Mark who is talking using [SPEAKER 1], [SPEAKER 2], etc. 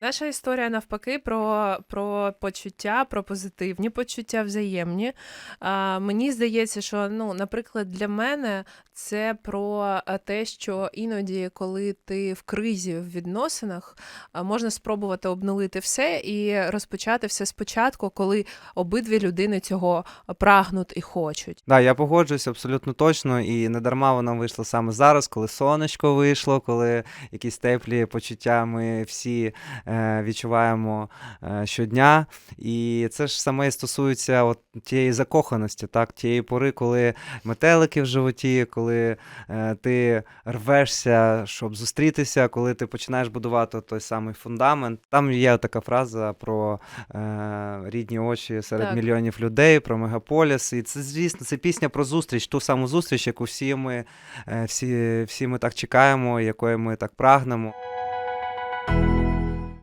[SPEAKER 1] Наша історія навпаки про, про почуття, про позитивні почуття взаємні. А, мені здається, що, ну, наприклад, для мене це про те, що іноді, коли ти в кризі в відносинах, можна спробувати обнулити все і розпочати все спочатку, коли обидві людини цього прагнуть і хочуть.
[SPEAKER 2] Да, я погоджуюсь абсолютно точно, і не дарма воно вийшло саме зараз, коли сонечко вийшло, коли якісь теплі почуття ми всі е, відчуваємо е, щодня. І це ж саме стосується от тієї закоханості, так, тієї пори, коли метелики в животі, коли е, ти рвешся, щоб зустрітися, коли ти починаєш будувати той самий фундамент. Там є така фраза про е, рідні очі серед
[SPEAKER 1] Так.
[SPEAKER 2] мільйонів людей, про мегаполіс. І це, звісно, це пісня про зустріч, ту саму зустріч, яку всі ми, е, всі, всі ми так чекаємо, якої ми так прагнемо.